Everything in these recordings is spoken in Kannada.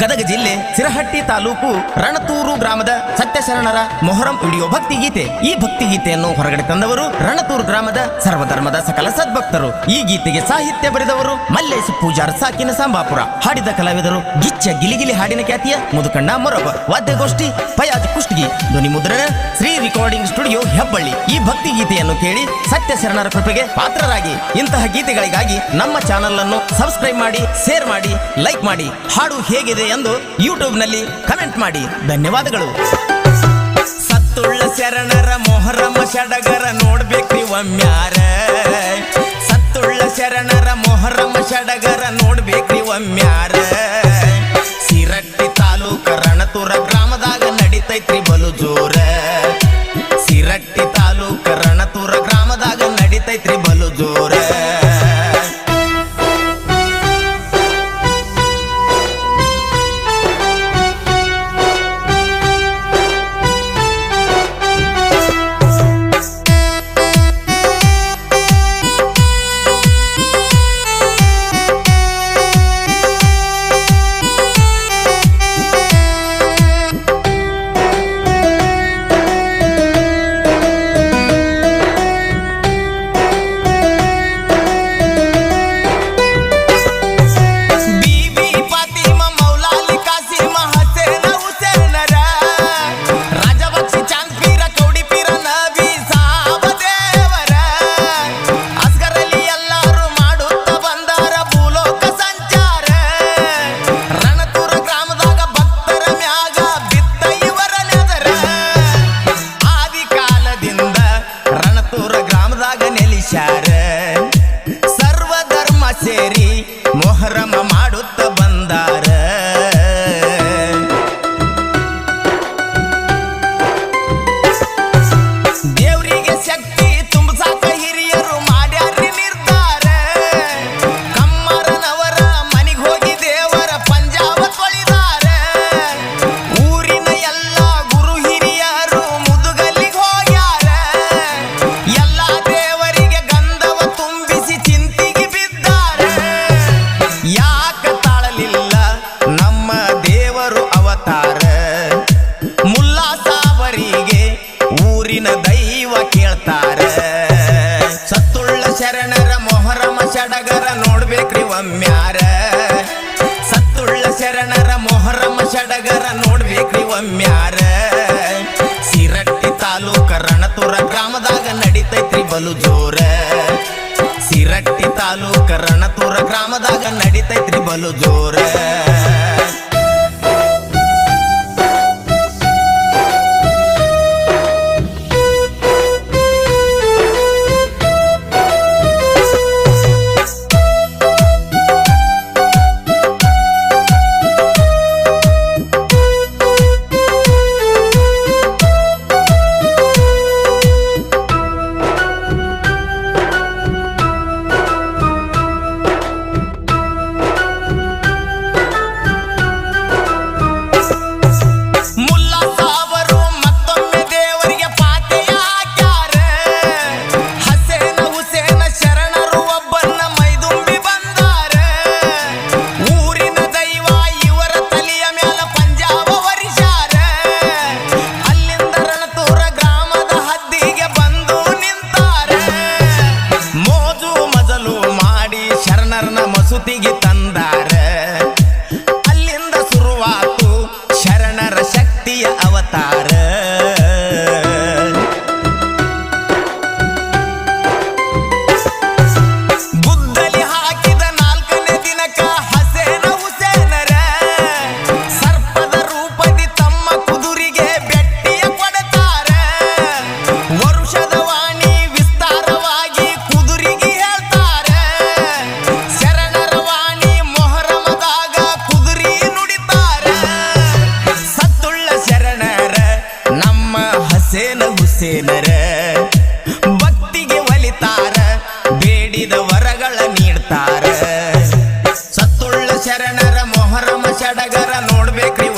ಗದಗ ಜಿಲ್ಲೆ ಸಿರಹಟ್ಟಿ ತಾಲೂಕು ರಣತೂರು ಗ್ರಾಮದ ಸತ್ಯಶರಣರ ಮೊಹರಂ ವಿಡಿಯೋ ಭಕ್ತಿ ಗೀತೆ ಈ ಭಕ್ತಿ ಗೀತೆಯನ್ನು ಹೊರಗಡೆ ತಂದವರು ರಣತೂರು ಗ್ರಾಮದ ಸರ್ವಧರ್ಮದ ಸಕಲ ಸದ್ಭಕ್ತರು. ಈ ಗೀತೆಗೆ ಸಾಹಿತ್ಯ ಬರೆದವರು ಮಲ್ಲೇಶ್ ಪೂಜಾರ್ ಸಾಕಿನ ಸಾಂಬಾಪುರ. ಹಾಡಿದ ಕಲಾವಿದರು ಗಿಚ್ಚ ಗಿಲಿಗಿಲಿ ಹಾಡಿನ ಖ್ಯಾತಿಯ ಮುದುಕಣ್ಣ ಮೊರಬ. ವಾದ್ಯಗೋಷ್ಠಿ ಫಯಾಜ್ ಕುಷ್ಟಗಿ, ಧ್ವನಿ ಮುದ್ರಣ, ಶ್ರೀ ರೆಕಾರ್ಡಿಂಗ್ ಸ್ಟುಡಿಯೋ ಹೆಬ್ಬಳ್ಳಿ. ಈ ಭಕ್ತಿ ಗೀತೆಯನ್ನು ಕೇಳಿ ಸತ್ಯ ಶರಣರ ಕೃಪೆಗೆ ಪಾತ್ರರಾಗಿ. ಇಂತಹ ಗೀತೆಗಳಿಗಾಗಿ ನಮ್ಮ ಚಾನಲ್ ಅನ್ನು ಸಬ್ಸ್ಕ್ರೈಬ್ ಮಾಡಿ ಶೇರ್ ಮಾಡಿ ಲೈಕ್ ಮಾಡಿ. ಹಾಡು ಹೇಗಿದೆ ಎಂದು ಯೂಟ್ಯೂಬ್ನಲ್ಲಿ ಕಮೆಂಟ್ ಮಾಡಿ. ಧನ್ಯವಾದಗಳು. ಸತ್ತುಳ್ಳ ಶರಣರ ಮೊಹರಮ ಷಡಗರ ನೋಡ್ಬೇಕ್ರಿ ಒಮ್ಮ್ಯಾರ ಸತ್ತುಳ್ಳ ಶರಣರ ಮೊಹರಮ ಷಡಗರ ನೋಡ್ಬೇಕ್ರಿ ಒಮ್ಮ್ಯಾರ ಸಿರಟ್ಟಿ ತಾಲೂಕ ರಣತುರ ಗ್ರಾಮದಾಗ ನಡಿತೈತ್ರಿ ಬಲು ಜೋರ ಬಲು ಜೋರ. ಸಿರಟ್ಟಿ ತಾಲೂಕ ರಣತೂರ ಗ್ರಾಮದಾಗ ನಡಿತೈತ್ರಿ ಬಲು ಜೋರ.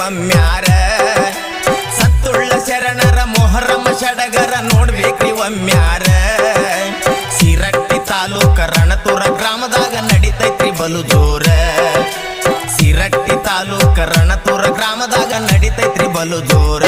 ಒಮ್ಮ್ಯಾರ? ಸತ್ತುಳ್ಳ ಶರಣರ ಮೊಹರಮ ಷಡಗರ ನೋಡ್ಬೇಕ್ರಿ ಒಮ್ಮ್ಯಾರ. ಸಿರಟ್ಟಿ ತಾಲೂಕ ರಣತೂರ ಗ್ರಾಮದಾಗ ನಡಿತೈತ್ರಿ ಬಲು ಜೋರ ಸಿರಟ್ಟಿ ತಾಲೂಕ ರಣತೂರ ಗ್ರಾಮದಾಗ ನಡಿತೈತ್ರಿ ಬಲು ಜೋರ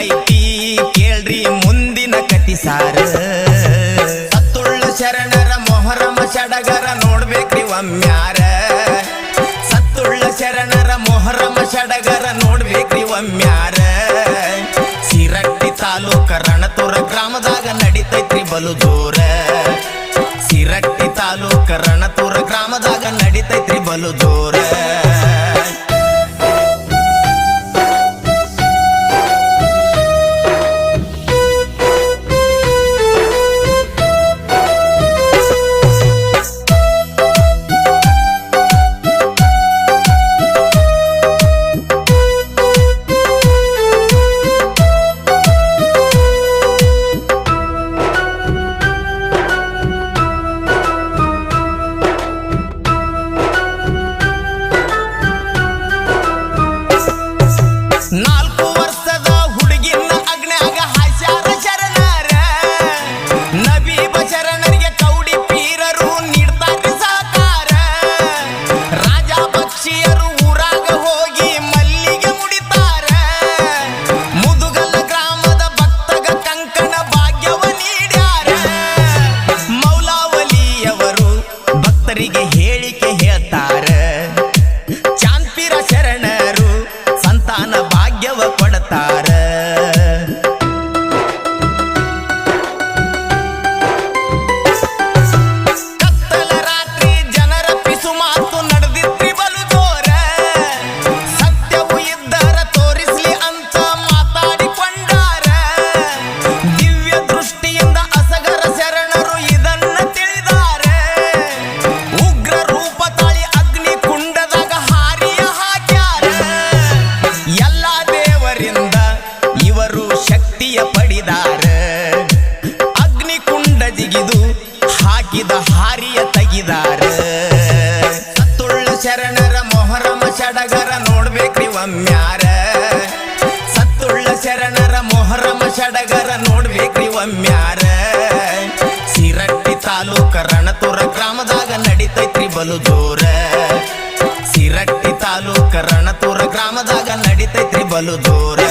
ಐತಿ ಕೇಳ್ರಿ ಮುಂದಿನ ಕತಿ ಸಾರ. ಸತ್ತುಳ್ಳ ಶರಣರ ಮೊಹರಮ ಸಡಗರ ನೋಡ್ಬೇಕ್ರಿ ಒಮ್ಮ್ಯಾರ ಸತ್ತುಳ್ಳ ಶರಣರ ಮೊಹರಮ ಸಡಗರ ನೋಡ್ಬೇಕ್ರಿ ಒಮ್ಮ್ಯಾರ ಸಿರಟ್ಟಿ ತಾಲೂಕ ರಣತೂರ ಗ್ರಾಮದಾಗ ನಡಿತೈತ್ರಿ ಬಲು ದೂರ ಸಿರಟ್ಟಿ ತಾಲೂಕ ರಣತೂರ ಗ್ರಾಮದಾಗ ನಡಿತೈತ್ರಿ ಬಲು ದೂರ ಬಲು ದೂರ. ಸಿರಟ್ಟಿ ತಾಲೂಕ ರಣತೂರ ಗ್ರಾಮದಾಗ ನಡಿತೈತ್ರಿ ಬಲು ದೂರ.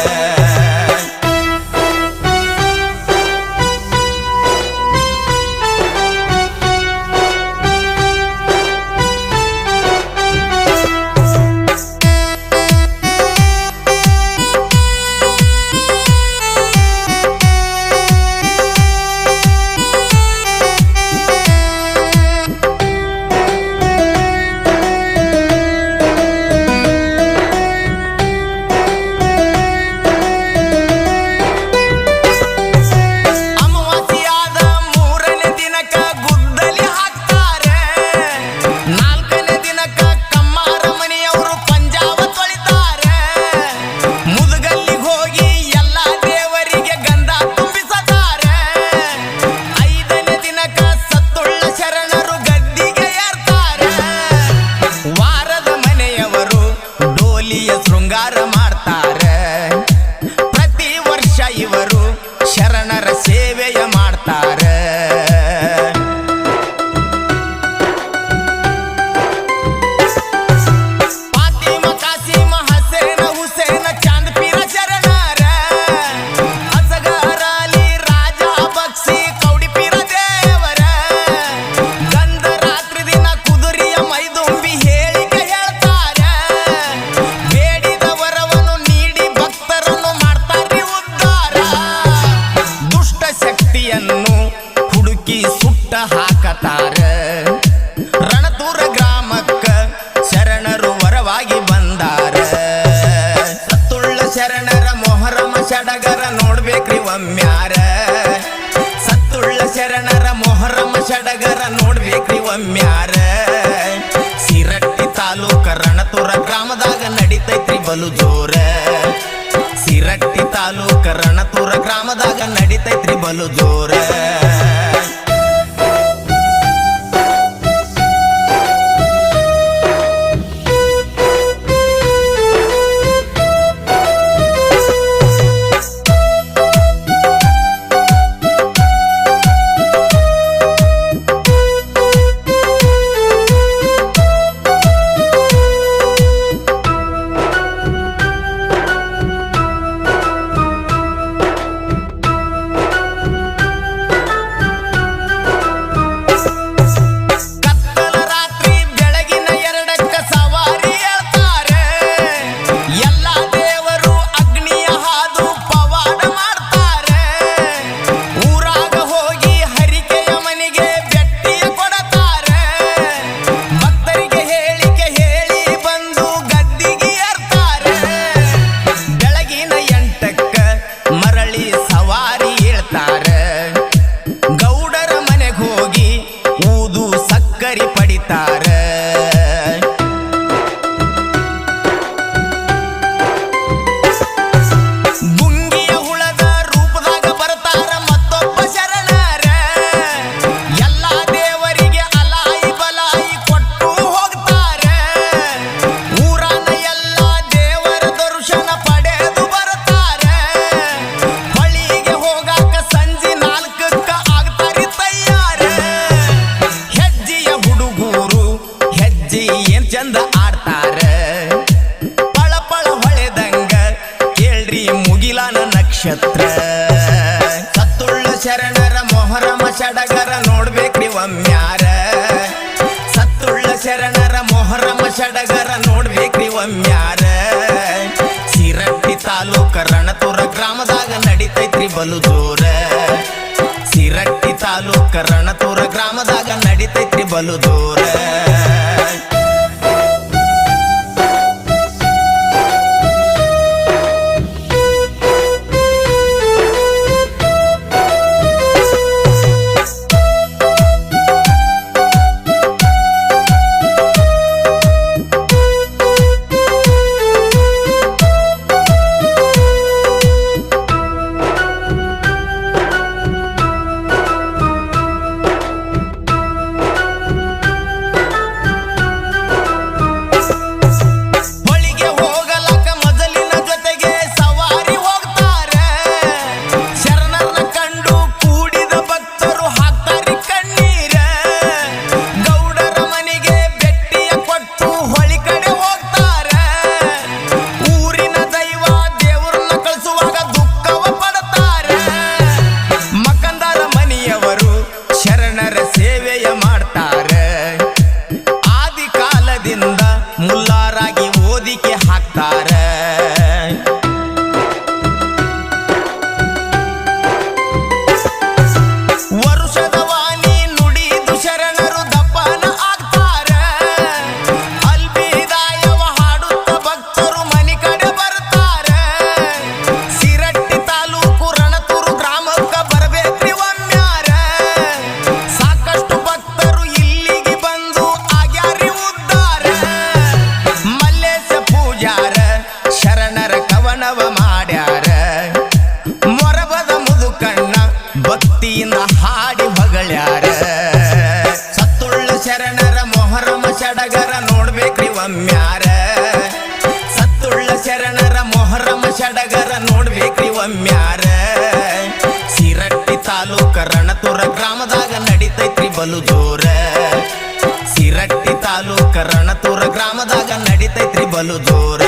ಗ್ರಾಮದಾಗ ನಡಿತೈತ್ರಿ ಬಲು ಜೋರ. ಸಿರಟ್ಟಿ ತಾಲೂಕ ರಣತೂರ ಗ್ರಾಮದಾಗ ನಡಿತೈತ್ರಿ ಬಲು ಜೋರ. ನೋಡ್ಬೇಕ್ರಿ ಒಮ್ಮ್ಯಾರ ಸತ್ತುಳ್ಳ ಶರಣರ ಮೊಹರಮ ಷಡಗರ ನೋಡ್ಬೇಕ್ರಿ ಒಮ್ಮ್ಯಾರ ಸಿರಟ್ಟಿ ತಾಲೂಕ ರಣತೂರ ಗ್ರಾಮದಾಗ ನಡಿತೈತ್ರಿ ಬಲು ಜೋರ ಸಿರಟ್ಟಿ ತಾಲೂಕ ರಣತೂರ ಗ್ರಾಮದಾಗ ನಡಿತೈತ್ರಿ ಬಲು ದೂರ ಬಲು ಜೋರ ಸಿರಟ್ಟಿ ತಾಲೂಕ ರಣತೂರ ಗ್ರಾಮದಾಗ ನಡಿತೈತ್ರಿ ಬಲು ದೂರ.